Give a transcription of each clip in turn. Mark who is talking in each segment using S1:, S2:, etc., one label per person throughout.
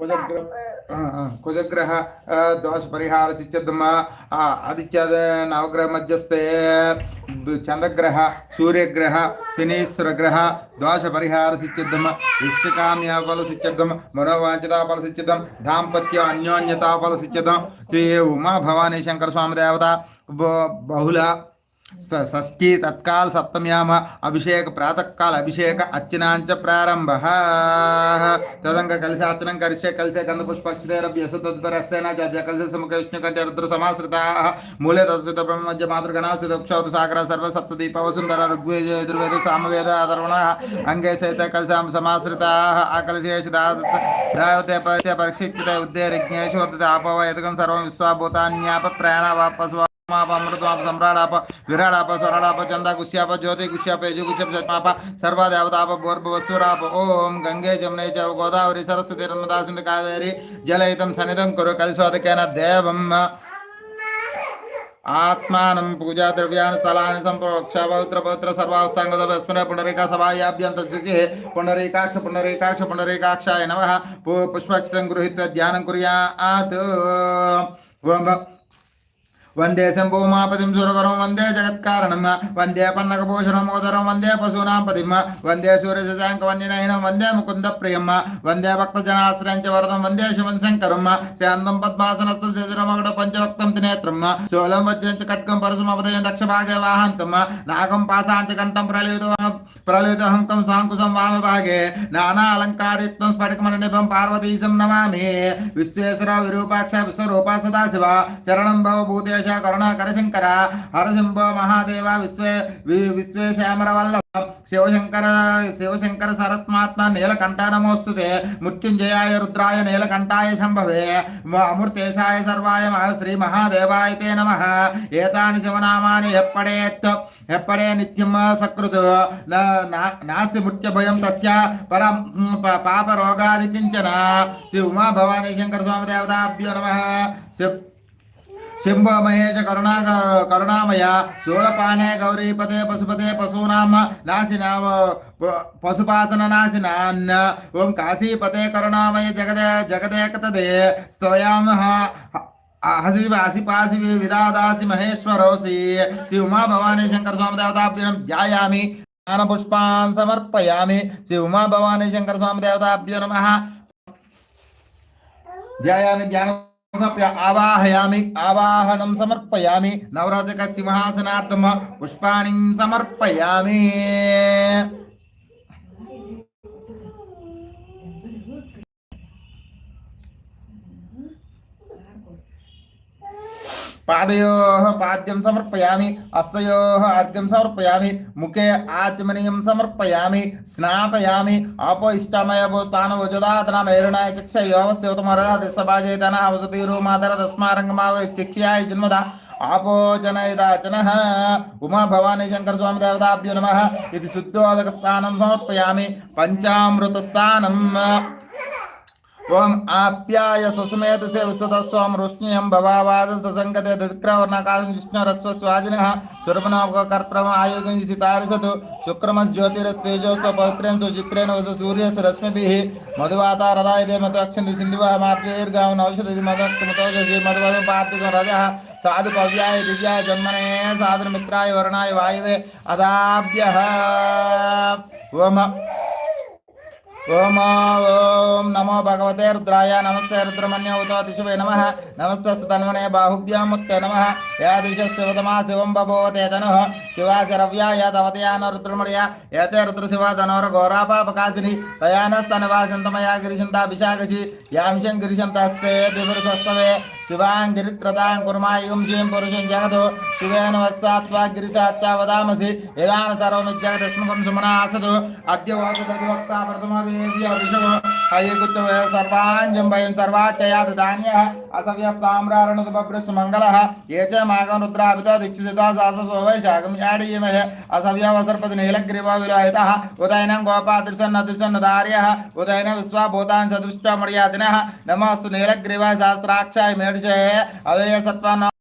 S1: कुजग्रह दोष परिहार आदित्य नवग्रह मध्यस्थे चंद्रग्रह सूर्यग्रह शनीश्वर ग्रह दोष परिहार सिद्धम इष्टकाम्य फल सिद्धम मनोवांचता फल सिद्धम दाम्पत्य अन्योन्यता फल सिद्धम श्री उमा भवानी शंकर स्वामी देवता बहुला షష్ఠీ తత్కాల సప్తమ్యామ అభిషేక ప్రాతకాల అభిషేక అర్చనాంచ ప్రారంభ. తదంగా కలిసి అర్చనం కలిసే కలిసే గంధ పుష్పక్షితేరభ్యస తద్వరస్తేన చర్చ కలిసి సముఖ విష్ణు కంటే రుద్ర సమాశ్రిత. మూలే తత్సిత బ్రహ్మ మధ్య మాతృగణాశ్రితక్షోత సాగర సర్వ సప్త దీప వసుంధర ఋగ్వేద యజుర్వేద సామవేద అధర్వణ అంగే సైత కలిసి సమాశ్రిత. ఆకలిశేష దావతే పరీక్షిత ఉద్దే రిజ్ఞేషు ఆపవ ఎదుగం సర్వం విశ్వాభూతాన్యాప ప్రాణవాపస్వ आप अमृत आप सम्राट आप, विराट आप, स्वराट आप गंगे, जमने, च, गोदावरी, सरस्वती नर्मदा सिंधु कावेरी, जलयितं सनिधं कुरु कलिशोदकेन देवम् आत्मानं पूजा द्रव्या स्थलानि सम्प्रोक्ष पवित्र पवित्र सर्वावस्थाङ्गतस्मर पुनरेकासभायाभ्यन्तस्थितिः पुनरेकाक्ष पुनरेकाक्ष, पुनरेकाक्षाय नमः। पुष्पक्षितं गृहीत्वा ध्यानं कुर्यात्। వందే శంభూమాపతిం సురగరం వందే జగత్కారణం వందే పన్నకభూషణమోదరం వందే పశూనాం పతిం వందే సూర్యశశాంక వన్యనయనం వందే ముకుంద ప్రియం వందే భక్తజనాశ్రయంచ వరదం వందే శివం శంకరం శాంతం పద్మాసనస్థ శశిరమగడ పంచవక్తం త్రినేత్రం శూలం వజ్రంచ ఖడ్గం పరశుమపదయం దక్షభాగే వాహంతం నాగం పాశాంచ కంఠం ప్రళయుత ప్రళయుతహంకం సాంకుశం వామ భాగే నానా అలంకారిత్వం స్ఫటికమణ నిభం పార్వతీశం నమామి విశ్వేశ్వర విరూపాక్ష విశ్వరూపా సదాశివ శరణం భవ భూతేశ కరుణాకర శంకర హరసింభో మహాదేవ విశ్వే వి- విశ్వేశ్యామర శివశంకర శివశంకర సరస్మాత్మ నీలకంఠ నమోస్తుతే మృత్యుంజయాయ రుద్రాయ నీలకంఠాయ శంభవే అమృతేశాయ సర్వాయ శ్రీ మహాదేవాయ తే నమ. ఏతాని శివనామాని ఎప్పడేత్ ఎప్పడే నిత్యం సకృత్. నాస్తి మృత్యభయం తస్య పరం పాప రోగాది కించన. శ్రీ ఉమా భవానీ శంకర స్వామి దేవతాభ్యో నమ. శివ శంభో మహేశ కరుణా కరుణామయ శూలపానే గౌరీపదే పశుపదే పశూనామ నాశిన పశుపాసన నాశినాన్ ఓం కాశీపతే కరుణామయ జగదే జగదేకతదే స్తోయామ హసి వాసి పాసి విదాదాసి మహేశ్వరోసి శ్రీ ఉమా భవానీ శంకర స్వామి దేవతాభ్యం ధ్యాయామి జ్ఞాన పుష్పాన్ సమర్పయామి శ్రీ ఉమా భవానీ శంకర స్వామి దేవతాభ్యో నమ ధ్యాయామి ధ్యానం आवाहयामि आवाहनं समर्पयामि नवरात्रकस्य सिंहासनार्थं पुष्पाणि పాదయో పాద్యం సమర్పయామి హస్తయో అర్ఘ్యం సమర్పయామి ముఖే ఆచమనీయం సమర్పయామి స్నాపయామి ఆపో ఇష్టమయ భూ స్థాన మేరుణాయ చక్ష యోవస్యవతమరద సభాజేతన వసతిరు మాతర తస్మారంగమావ చిక్ష్యాయ జన్మద ఆపో ఉమా భవానీ శంకర స్వామి దేవతాభ్యో నమ. ఇది శుద్ధోదక స్థానం సమర్పయామి పంచామృత స్థానం. ओम आप्याय सुसुमेत से विश्वतस्वम रोष्णीयम भवावाद ससंगते दक्रवर्णकार ज्योतिरस्तेजोस्व पवित्रेण सुचित्रेण वसु सूर्यस्य रश्मिभिः। मधुवाता रदायते मतक्षन्ति सिन्धुवः मातृर्गां साधु भव्याय दिव्याय जन्मने साधुमित्राय वरुणाय वायुवे अदाभ्यः। ओम ओम ओम नमो भगवते रुद्राय, नमस्ते रुद्रमन्य नम नमः। नमस्ते तन्वने बाहुभ्यां मुक्ते नमः। या दिशस्यवतमा शिवं बभूवते शिवा शिवाशरव्या या तवतया न रुद्रमर्या यते रुद्रशिवा धनोर्घोरापापकाशिनि तया नस्तनवा सन्तमया गिरिशन्ता यांशं गिरीशंतास्ते विपुरुषस्तवे గిరిత్రతాం కుర్మాయుం శీం పురుషం జగదు. శివేన వత్సాత్వా గిరిశాత్వా వదామసి. యదాన సుమనా సుమనాసదు. అద్య వాచ ప్రతివక్త ప్రథమాదేవ్య ఋషభ अयुगुत्तम सर्वाञ्जं वयं सर्वाचया दधान्यः असव्यस्ताम्रारणुतभ्रसुमङ्गलः ये च मागं रुद्राभितो दिक्षुसिता साससो वै शागं याडीमहे असव्यवसर्पतिनीलग्रीवविलोहितः उदयनं गोपादृशन्नदृशन्नदार्यः उदयन विश्वाभूतान् सदृष्टमर्यादिनः नमोऽस्तु नीलग्रीवशास्त्राक्षाय मेढुषये अदय सत्त्वा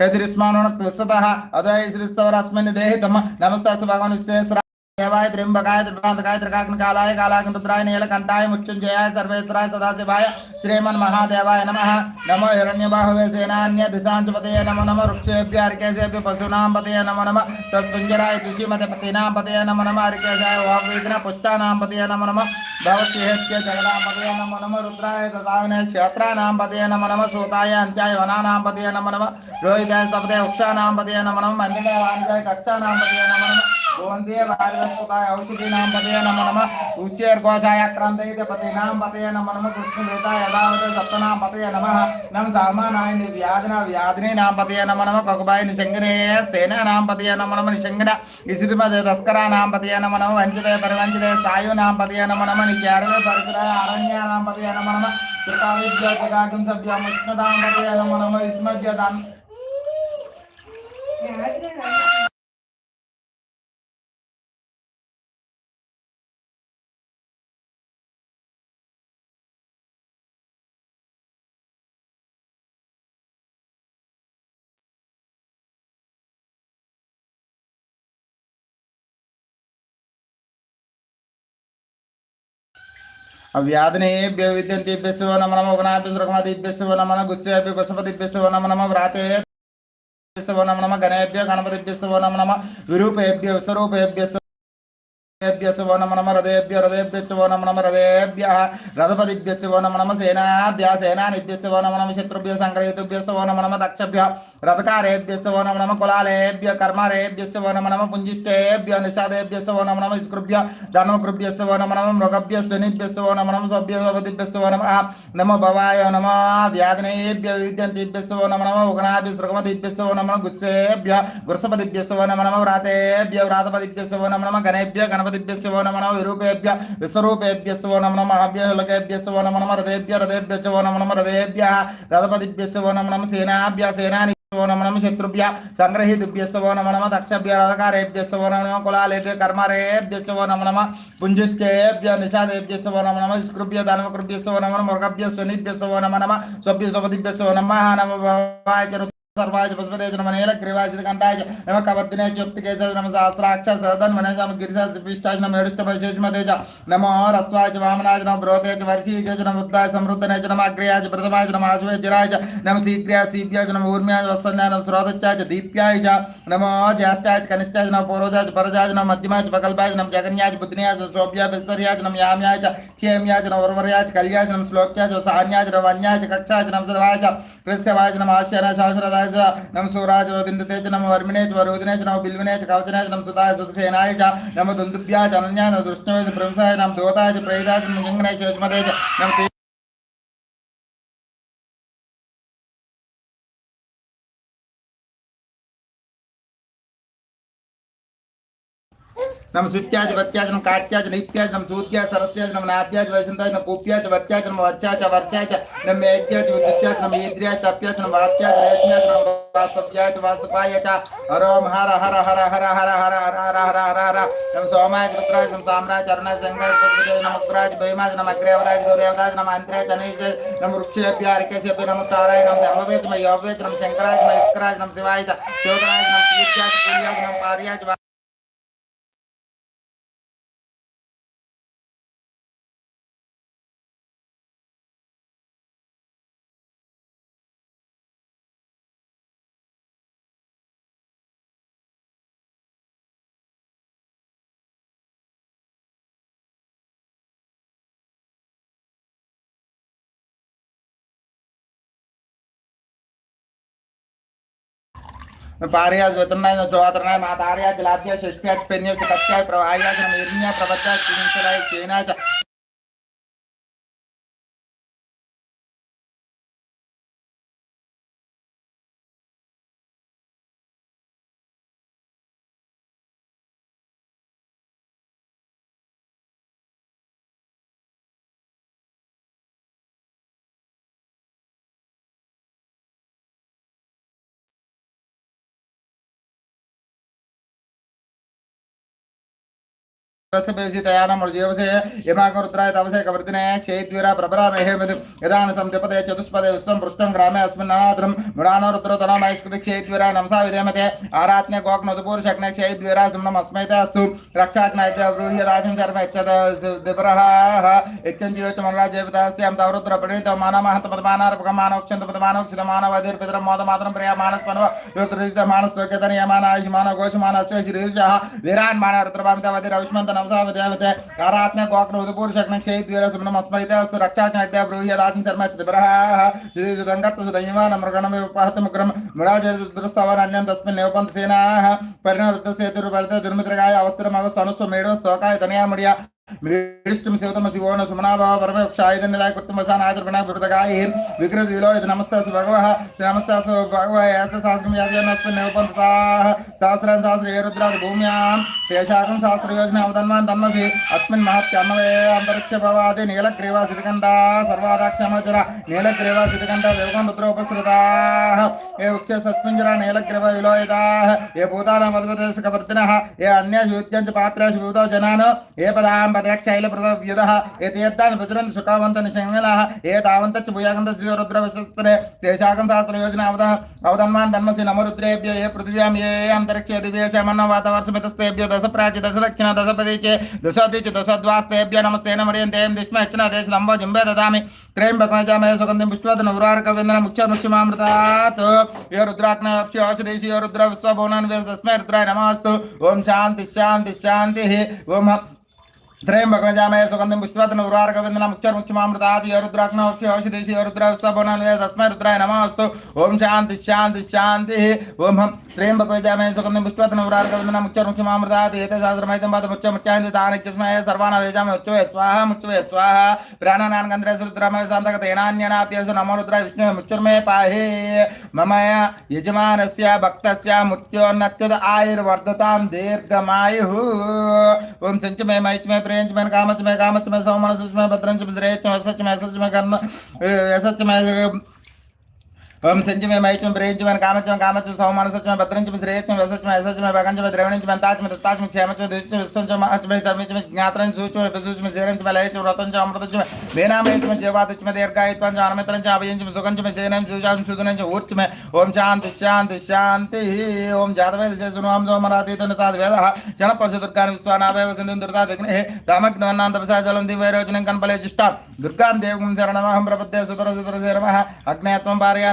S1: ഹേതിരിസ്മാനോണക്തസ്തഃ അതായ ശ്രീസ്തവരസ്മിന് ദേഹിതം. നമസ്താസ് ഭഗവാൻ വിശ്വേശ്വര దేవాయ త్రింబకాయ త్రిప్రాంతకాయ త్రికాగ్ని కాలాయ కాలాగ్ని రుద్రాయ నీలకంఠాయ ముఖ్యం జయాయ సర్వేశ్వరాయ సదాశివాయ श्रीमन्महादेवाय नमः नमो हिरण्यबाहुवे सेनान्य दिशाञ्चपतये नमो नमः वृक्षेभ्य अर्केशेभ्य पशूनां पतये नमो नमः सत्पुञ्जराय कृषिमते पतीनां पतये नमो नमः अर्केशाय वाग्विघ्न पुष्टानां पतये नमो नमः भवश्येत्य जगदां पतये नमो नमः रुद्राय तदाविने क्षेत्राणां पतये नमो नमः सूताय अन्त्याय वनानां पतये नमो नमः रोहिताय स्तपते वृक्षाणां पतये नमो नमः मन्दिरे वाणिजाय कक्षाणां पतये नमो नमः गोवन्ते भारतस्वताय औषधीनां पतये नमो नमः उच्चैर्घोषाय क्रान्तयिते पतीनां पतये नमो नमः యథావత సప్తనా పతయ నమ. నం సామానాయ నిర్వ్యాధన వ్యాధిని నాం పతయ నమ నమ. పగుబాయ నిశంగనే స్థేన నాం పతయ నమ నమ. నిశంగన నిశితిమద తస్కరా నాం పతయ నమ నమ. వంచితే పరివంచితే సాయు నాం పతయ నమ నమ. నిచారవే పరిసర అరణ్య నాం పతయ నమ నమ. కృతావిద్యోతకాకం సభ్యం व्याधनेभ्य विद्यन्तेभ्यस्य नम नमो नम गुस्सेभ्य नम नम व्राते नम नम गणेभ्य गणपतिभ्यस्य नम नम विरूपेभ्य स्वरूपेभ्यस्य ेभ्य शिवो नम नम हृदयेभ्यो हृदयेभ्य शिवो नम नम हृदयेभ्यः रथपतिभ्य शिवो नम नम सेनाभ्यः सेनानिभ्य शिवो नम नम शत्रुभ्य सङ्ग्रहितुभ्य शिवो नम नम दक्षभ्य रथकारेभ्य शिवो नम नम कुलालेभ्य कर्मरेभ्य शिवो नम नम पुञ्जिष्टेभ्य निषादेभ्य शिवो नम नम स्कृभ्य धनुकृभ्य शिवो नम नम मृगभ्य स्वनिभ्य शिवो नम नम सभ्य सपतिभ्य शिवो नमः नमो भवाय नमः व्याधिनेभ्य विद्यन्तेभ्य शिवो नम नम उगनाभ्य सृगमतिभ्य शिवो नम नम गुत्सेभ्य वृषपतिभ्य शिवो नम नम व्रातेभ्य व्रातपतिभ्य शिवो नम नम गणेभ्य गणपति స్మృతిభ్యస్వో నమ నమ విరూపేభ్య విశ్వరూపేభ్యస్వో నమ నమ అభ్యలకేభ్యస్వో నమ నమ రథేభ్య రథేభ్యస్వో నమ నమ రథేభ్య రథపతిభ్యస్వో నమ నమ సేనాభ్య సేనాని वो नम नम शत्रुभ्य संग्रहीतुभ्य वो नम नम दक्षभ्य रधकारेभ्य वो नम नम कुलालेभ्य कर्मरेभ्य वो नम नम पुंजिष्केभ्य निषादेभ्य वो नम नम स्कृभ्य दानवकृभ्य वो नम नम मृगभ्य स्वनिभ्य वो नम नम स्वभ्य स्वपतिभ्य वो नम नम सर्वाज पशुपतेज नम नील ग्रीवासित कंठाज नम कवर्धने चुप्तिकेज नम सहस्राक्ष सदन मनज नम गिरिशाज पिष्टाज नम हेडुष्ट भैशेषमतेज नमो रस्वाज वामनाज नम ब्रोतेज वर्षीज नम उद्दाय समृद्धनेज नम अग्रियाज प्रथमाज नम नम नम ऊर्म्याज वत्सन्या नम नमो ज्येष्ठाज कनिष्ठाज नम पूर्वजाज भरजाज नम मध्यमाज बकल्पाज नम जगन्याज बुद्धनियाज शोभ्या बिस्सरियाज नम याम्याज क्षेम्याज नम उर्वरयाज कल्याज नम श्लोक्याज नम अन्याज कक्षाज नम सर्वाज कृत्यवाज नम कृत्स्यवाय च नम सूराय च बिन्दते च, नम वर्मिणे च वरोधिने च नम बिल्विने च नमः सुताय, सुतसेनाय च, नमः दुन्दुभ्याय च, अनन्याय प्रंसाय नम दोताय नम सुत्याज वत्याज नम काट्याज नित्याज नम सूत्याज सरस्याज नम नात्याज वैसंताज नम कूप्याज वर्त्याज नम वर्चाज वर्चाज नम मेघ्याज विद्याज नम ईद्र्याज तप्याज नम वात्याज रेश्म्याज नम वासव्याज वासुपाय च हरोम हर हर हर हर हर हर हर हर हर हर हर नम सोमाय रुद्राज नम साम्राज अरुणाज संगाज पद्मजाज नम उग्राज भैमाज नम अग्रेवदाज गौरेवदाज नम अंतराज अनीज नम वृक्षेभ्य अर्केशेभ्य नमस्ताराय नम अमवेज नम योवेज नम शंकराज नम इस्कराज नम शिवाय शिवराज नम पूज्याज पुण्याज नम पार्याज पारिया स्वतंत्र चौहत्तरनाय मातारिया जलाद्या शिष्पिया पिन्य सकत्या प्रवाहिया श्रमेरिया प्रवचा चीनसलाय चेना േശിതയാനമുർജീവസേ യമാകരുദ്രായ തവസേ കവർത്തിനെ ക്ഷേദ്വീര പ്രഭരാമേഹേമതി യഥാണ് സംതപതേ ചതുഷ്പദേ വിശ്വം പൃഷ്ടം ഗ്രാമേ അസ്മിന്നാദ്രം മൃണാനോരുദ്രോ തണമൈസ്കൃതി ക്ഷേദ്വീര നംസാ വിധേമത്തെ ആരാത്മ്യ ഗോഗ്നതുപൂർഷഗ്നെ ക്ഷേദ്വീര സിംഹം അസ്മൈത അസ്തു രക്ഷാഗ്നൈത ബ്രൂഹ്യദാചൻ ശർമ്മ യച്ഛദിപരഹ യച്ഛൻ ജീവച്ച മനരാജേപിതാസ്യാം തവരുദ്ര പ്രണീത മാനമഹത്തപദമാനാർപകം മാനോക്ഷന്തപദമാനോക്ഷിത മാനവതിർപിതരം മോദമാത്രം പ്രിയ മാനസ്മനവ രുദ്രജിത മാനസ്തോക്യതനീയമാന ആയുഷ്മാന ഘോഷമാന അശ്വ ശ്രീരുഷ വീരാൻ മാന രുദ്രഭാമിത വതി രവിഷ്മന്തന మానస్ తోక్యతన యమాన ఆయుష్మాన ఘోషమాన అశ్వ శ్రీరుష నమసా విదేవతే ఆరాత్మ్య గోక్న ఉదపూర్ శక్న క్షేద్వీర సుమ్నం అస్మైతే అస్తు రక్షాజ్ఞాయ బ్రూహ్య రాజన్ శర్మ యచ్చ దివరః సుదంగత్త సుదయమాన మృగణమే ఉపహతముగ్రం మృడాజరుద్రస్తవన్ అన్యం తస్మిన్ నివపంత సేనాః పరిణరుద్ధ సేతురు భరత దుర్మిత్రగాయ అవసరమగ అనుస్వ మేడవ స్తోకాయ తనయాముడియ మృడిష్టం శివతమ శివోన సుమనాభావ పరమక్షాయుధనిదాయ కుర్తుమసాన ఆచరణ బృతగాయ వికృత విలో ఇది నమస్తాసు భగవ నమస్తాసు భగవ యాస శాస్త్రం యాజనస్మిన్ నివపంతాః సహస్రం సహస్ర ఏ రుద్రాది భూమ్యాం తేషాకం సహస్ర యోజన అవధన్మాన్ తన్మసి అస్మిన్ మహత్యన్నవే అంతరిక్ష భవాది నీలగ్రీవా సిద్ధికంఠ సర్వాదాక్షమచర నీలగ్రీవా సిద్ధికంఠ దేవకం రుద్రోపసృతాః ఏ ఉక్ష సత్పింజర నీలగ్రీవ విలోయితాః ఏ భూతానం అధిపదేశ కవర్తినః ఏ అన్య యుత్యంచ పాత్రేషు భూతో జనాను ఏ పదాం పదక్షైల పృథవ్యుధః ఏ ప్రచురంత భజరంతి సుఖావంత ఏ తావంతచ్చ భూయాగంత శిశురుద్ర విశస్త్రే శేషాగం సహస్ర యోజన అవధ అవధన్మాన్ ధన్మసి నమరుద్రేభ్య ఏ పృథివ్యాం ఏ అంతరిక్ష దివ్యేశమన్న వాతవర్షమితస్తేభ్యో దశ ప్రాచి దశ దక్షిణ దశ ప్రదీచే దశోదిచ దశోద్వాస్తేభ్య నమస్తే నమరియంతే దిష్మ యచ్చన దేశ లంబో జింబే దదామి త్రయంబకమజామయ సుగంధిం పుష్పవదన ఉరారక విందన ముఖ్య ముఖ్యమామృతాత్ ఏ రుద్రాగ్న ఔషధేశి ఏ రుద్ర విశ్వభువనాన్ వేద తస్మై రుద్రాయ నమస్తు ఓం శాంతి శాంతి శాంతి ఓం త్రయంబకమజామయ సుగంధిం పుష్పవదన ఉరారక విందన ముఖ్య ముఖ్యమామృతాత్ ఏ ఔషధేశి ఏ తస్మై రుద్రాయ నమస్తు ఓం శాంతి శాంతి శాంతి ఓం త్రయంబకమజామయ సుగంధిం పుష్పవదన ఉరారక విందన ముఖ్య ముఖ్యమామృతాత్ ఏతే సహస్రమైతం పాద ముఖ్య ముఖ్యాంతి తానిత్యస్మయ సర్వాణ వేజామ ఉచ్చవే స్వాహ ముచ్చవే స్వాహ ప్రాణానాన్ రుద్రమయ సంతక తేనాన్యనాప్యసు నమో రుద్ర విష్ణు ముచ్చుర్మే పాహే మమ యజమానస్య భక్తస్య ముత్యోన్నత్యుత ఆయుర్వర్ధతాం దీర్ఘమాయు ఓం సంచమే कामच में कामच त्रयंचमन कामचमय कामचमय सौमनसचमय भद्रंचम में सच में कर्म असचमय ओम संचमे मैचम प्रेंचम कामचम कामचम सौमानसचम भद्रंचम श्रेयचम वसचम ऐसचम भगंचम द्रवणचम अंताचम दत्ताचम क्षेमचम दुष्टम विश्वचम अचम सर्मिचम ज्ञातरं सूचम विसुचम शेरंचम लयचम रतंचम अमृतचम वेनामयचम जवातचम दीर्घायत्वं अनमितरं अभयंचम सुखंचम शेनम सुजाम सुदनंच ऊर्चम ओम शांति शांति शांति ओम जातवेद से सुनोम सोमराति तनताद वेदः जन परशुदुर्गान विश्वानाभय वसंतं दुर्दा दग्ने दामग्नवन्नां तपसा जलं दिवैरोचनं कनपले जिष्टा दुर्गां देवं शरणमहं प्रपद्ये सुतर सुतर नमः अग्नयत्वं पारया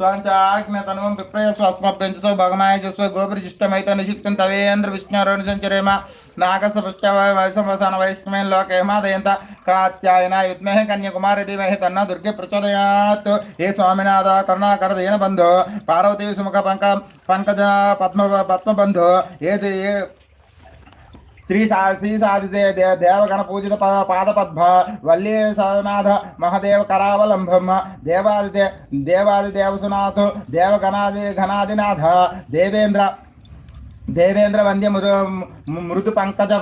S1: కృత్ఞోషక మీడియా అధ్వరే సనచ్చోహత నవ్య విప్రయస్వ భగమాయజస్వ నిషిక్తం తవేంద్ర విష్ణురోని సంచరేమ నాగస పుష్టవాయ వైసంవసాన వైష్ణవేన్ లోకేమాదయంత కాత్యాయన విద్మహే కన్యకుమారి ధీమహి తన్న దుర్గే ప్రచోదయాత్. ఏ స్వామినాథ కరుణాకర దీన బంధు పార్వతీ సుముఖ పంక పంకజ పద్మ పద్మబంధు. ఏది ఏ శ్రీ సా శ్రీ సాది దేవగణ పూజిత ప పాదపద్మ వల్లి సనాథ మహదేవ కరావలంబం దేవాది దేవాది దేవసునాథు దేవగణాది ఘనాదినాథ దేవేంద్ర దేవేంద్ర వంద్య మృదు మృదు పంకజ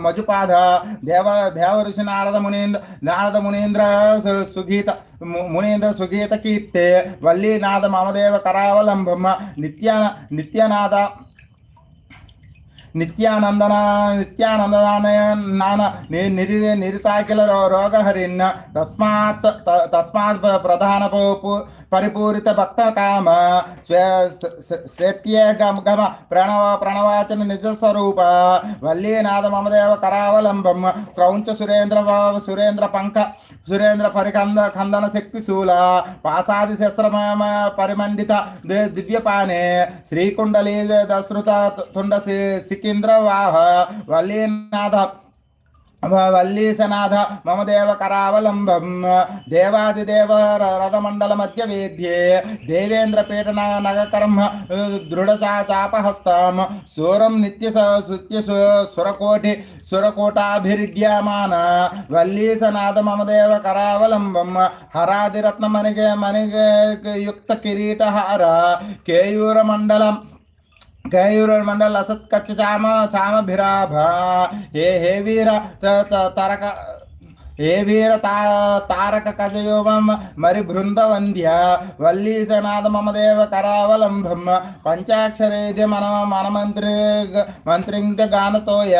S1: మజుపాద దేవ దేవ ఋషి నారద మునీంద్ర నారద మునీంద్ర సుగీత మునీంద్ర సుగీత కీర్తే వల్లీనాథ మమదేవ కరావలంబమ్మ నిత్య నిత్యనాథ నిత్యానందన నిత్యానందనాయ నిరి నిరితాకిల రో- రోగహరిన్ తస్మాత్ తస్మాత్ ప్రధాన పరిపూరిత భక్త కామ శ్వేత్యే గమ ప్రణవ ప్రణవాచన నిజస్వరూప వల్లీనాథ మమదేవ కరావలంబం క్రౌంచ సురేంద్ర సురేంద్ర పంక సురేంద్ర పరికంద కందన శక్తి శూల పాసాది శస్త్ర పరిమండిత దివ్యపానే శ్రీకుండలీ దశ్రుత తుండ సి- సికింద్ర వల్లీనాథ వల్లీసనాథ మమ దేవ కరావలంబం దేవాదిదేవ రథమండల మధ్య వేద్యే దేవేంద్ర పీఠన నగకర్మ దృఢ చాపహస్తం సూరం నిత్య సుత్య సురకోటి సురకోటాభిరిడ్యమాన వల్లీసనాథ మమ దేవ కరావలంబం హరాదిరత్న మణిగ యుక్త కిరీటహార కేయూరమండలం మండలం గయూర మండల అసత్కచ్చ చామ చామభిరాభ ఏ హే వీర తరక ఏ వీర తా తారక కజయోమం మరి బృందవంద్య వల్లీసనాథ మమ దేవ కరావలంబం పంచాక్షరేది మన మన మంత్రి మంత్రింగ గానతోయ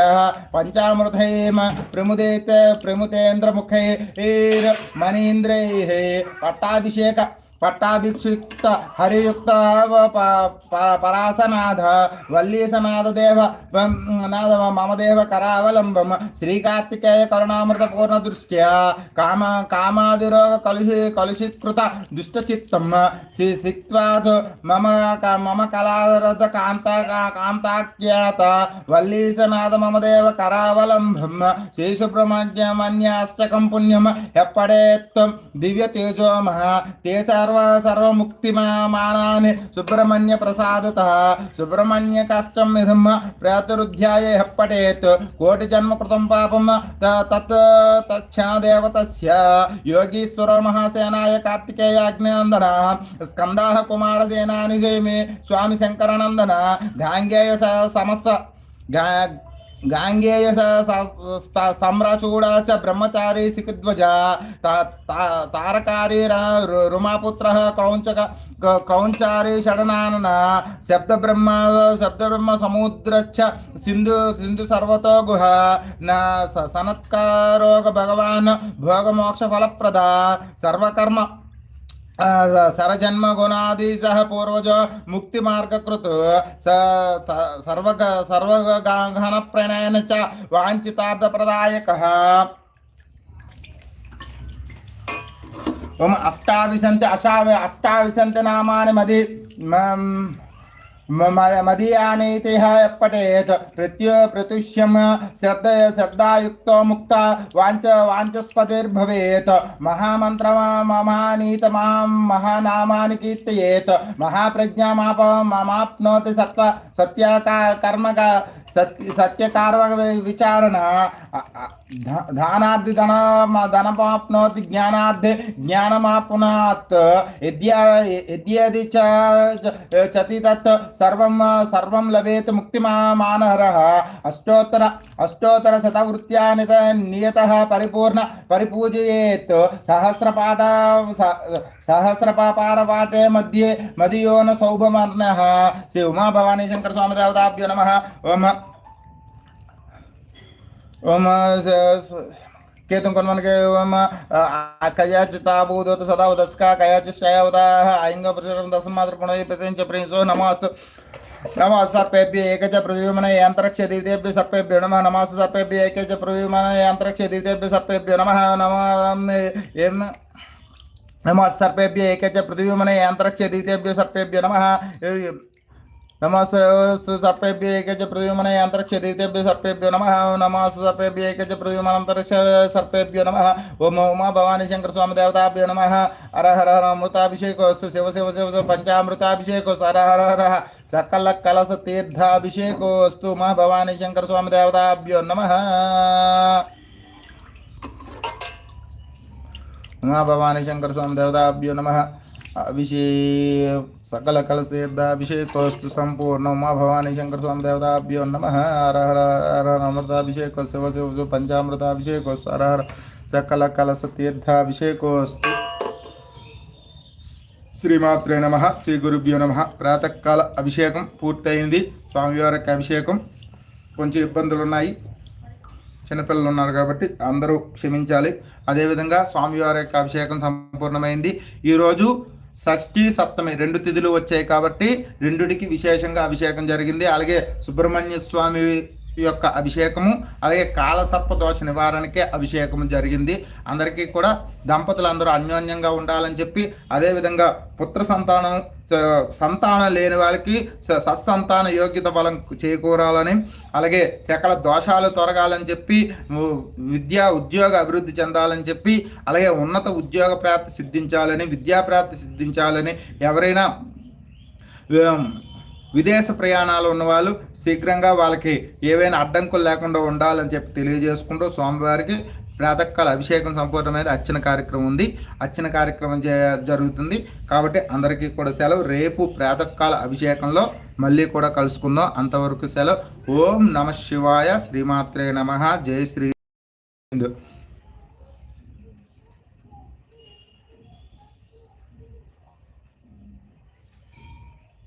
S1: పంచామృతైమ ప్రముదేత ప్రముతేంద్ర ముఖై మనీంద్రై పట్టాభిషేక పట్టాభిక్షిక్త హరియుక్త వ- ప- ప- పరాసనాథ వల్లీసనాథ దేవ వం- నాథ మమ దేవ కరావలంబం శ్రీకార్తికేయ కరుణామృత పూర్ణ దృష్ట్యా కామ కామాదిరోగ కలుషి కలుషీకృత దుష్టచిత్తం సి- సిక్త్వాద్ మమ క- మమ కళారథ కాంత కాంతాఖ్యాత వల్లీసనాథ మమ దేవ కరావలంబం శ్రీ సుబ్రహ్మణ్యమన్యాష్టకం పుణ్యం ఎప్పడేత్వం దివ్య తేజోమః తే సర్వ సర్వముక్తిమానాని సుబ్రహ్మణ్య ప్రసాదత. సుబ్రహ్మణ్య కష్టం విధం ప్రతురుధ్యాయ హప్పటేత్ కోటి జన్మ కృతం పాపం త- తత్ తక్షణదేవతస్య యోగీశ్వర మహాసేనాయ కార్తికేయాగ్నినందన. స్కందాహ కుమారసేనాని జయమి స్వామి శంకరనందన. గాంగేయ సమస్త గా గాంగేయ సమ్రాచూడ చ బ్రహ్మచారి సికిధ్వజ తా- తారకారి రుమాపుత్ర క్రౌంచక క- క్రౌంచారి షడనానన శబ్దబ్రహ్మ శబ్దబ్రహ్మ సముద్రచ్చ సింధు సింధు సర్వతో గుహ నా సనత్కారోగ భగవాన్ భోగమోక్ష ఫలప్రద సర్వకర్మ సరజన్మ గుణాది పూర్వజ ముక్తి మార్గకృత్ స స- సర్వగ సర్వగణ ప్రణయన చ వాంఛితార్థ ప్రదాయక అష్టావిశంతి అషావి అష్టావిశంతి నామాని మది मदीयानैतिः यत्पठेत् प्रत्यु प्रतुष्यं श्रद्ध श्रद्धायुक्तो मुक्ता वाच वाञ्चस्पतिर्भवेत् महामंत्र महानीत माँ महानामानि कीर्तयेत्। महाप्रज्ञामाप मामाप्नोति सत्त्व सत्या कर्म సత్వ సత్యాకా సత్య సత్యకార్వ విచారణ ధానార్థి ధన ధనమాప్నోతి జ్ఞానార్థి జ్ఞానమాప్నాత్. యద్యది చతి తత్ సర్వం సర్వం లభేత్ ముక్తిమానహరः అష్టోత్తర అష్టోత్తర శతవృత్యా నియత పరిపూర్ణ పరిపూజయేత్ సహస్రపాట స- సహస్రపాపారపాఠే మధ్యే మదియోన సౌభమర్ణ శ్రీ ఉమా భవానీ శంకర స్వామి దేవతాభ్యో నమ. ఓం ఓం కేతుం కొన్మనకే ఓం కయాచితాభూదోత సదా ఉదస్కా కయాచిష్టయావతాః ఐంగ పురుషరం దశమాత్ర పునః ప్రతించ ప్రేంసో నమస్తు. नमः सर्पेभ्य एकच प्रद्युमन यान्तरिक्ष दिव्येभ्य सर्पेभ्यो नमः। नमः सर्पेभ्य एकच प्रद्युमन यान्तरिक्ष दिव्येभ्य सर्पेभ्यो नमः। नमः नमः। सर्पेभ्य प्रद्युमन दिव्येभ्य सर्पेभ्यो नमः। नमस्ते सर्पेभ्य एकज प्रद्युमन अंतरिक्ष दैतेभ्य सर्पेभ्यो नम। नमस्ते सर्पेभ्य एकज प्रद्युमन अंतरिक्ष सर्पेभ्यो नम। ओम उमा भवानी शंकर स्वामी देवताभ्यो नम। हर हर हर अमृताभिषेकोस्तु शिव शिव शिव शिव पंचामृताभिषेकोस्तु हर हर हर सकल, कलश तीर्थाभिषेकोस्तु उमा भवानी शंकर स्वामी देवताभ्यो नम। उमा भवानी शंकर स्वामी देवताभ्यो नमः। అభిషే సకల కలసేర్దాభిషేకోస్తు సంపూర్ణం మా భవానీ శంకర స్వామి దేవతాభ్యో నమ హర హర హర అమృతాభిషేకో శివ శివ శివ పంచామృతాభిషేకోస్తు హర హర సకల కలస తీర్థాభిషేకోస్తు శ్రీమాత్రే నమ శ్రీ గురుభ్యో నమ ప్రాతకాల అభిషేకం పూర్తయింది. స్వామివారికి అభిషేకం. కొంచెం ఇబ్బందులు ఉన్నాయి చిన్నపిల్లలు ఉన్నారు కాబట్టి అందరూ క్షమించాలి. అదేవిధంగా స్వామివారి యొక్క అభిషేకం సంపూర్ణమైంది. ఈరోజు షష్ఠి సప్తమి రెండు తిథులు వచ్చాయి కాబట్టి రెండుడికి విశేషంగా అభిషేకం జరిగింది. అలాగే సుబ్రహ్మణ్య స్వామి యొక్క అభిషేకము అలాగే కాలసర్ప దోష నివారణకే అభిషేకము జరిగింది. అందరికీ కూడా దంపతులు అందరూ అన్యోన్యంగా ఉండాలని చెప్పి అదేవిధంగా పుత్ర సంతానం సంతానం లేని వాళ్ళకి స- సత్సంతాన యోగ్యత బలం చేకూరాలని అలాగే సకల దోషాలు తొలగాలని చెప్పి విద్యా ఉద్యోగ అభివృద్ధి చెందాలని చెప్పి అలాగే ఉన్నత ఉద్యోగ ప్రాప్తి సిద్ధించాలని విద్యా ప్రాప్తి సిద్ధించాలని ఎవరైనా విదేశ ప్రయాణాలు ఉన్నవాళ్ళు శీఘ్రంగా వాళ్ళకి ఏవైనా అడ్డంకులు లేకుండా ఉండాలని చెప్పి తెలియజేసుకుంటూ స్వామివారికి ప్రాతకాల అభిషేకం సంపూర్ణమైన అర్చన కార్యక్రమం ఉంది. అర్చన కార్యక్రమం జరుగుతుంది. కాబట్టి అందరికీ కూడా సెలవు. రేపు ప్రాతకాల అభిషేకంలో మళ్ళీ కూడా కలుసుకుందాం. అంతవరకు సెలవు. ఓం నమ శివాయ. శ్రీమాత్రే నమ. జై శ్రీ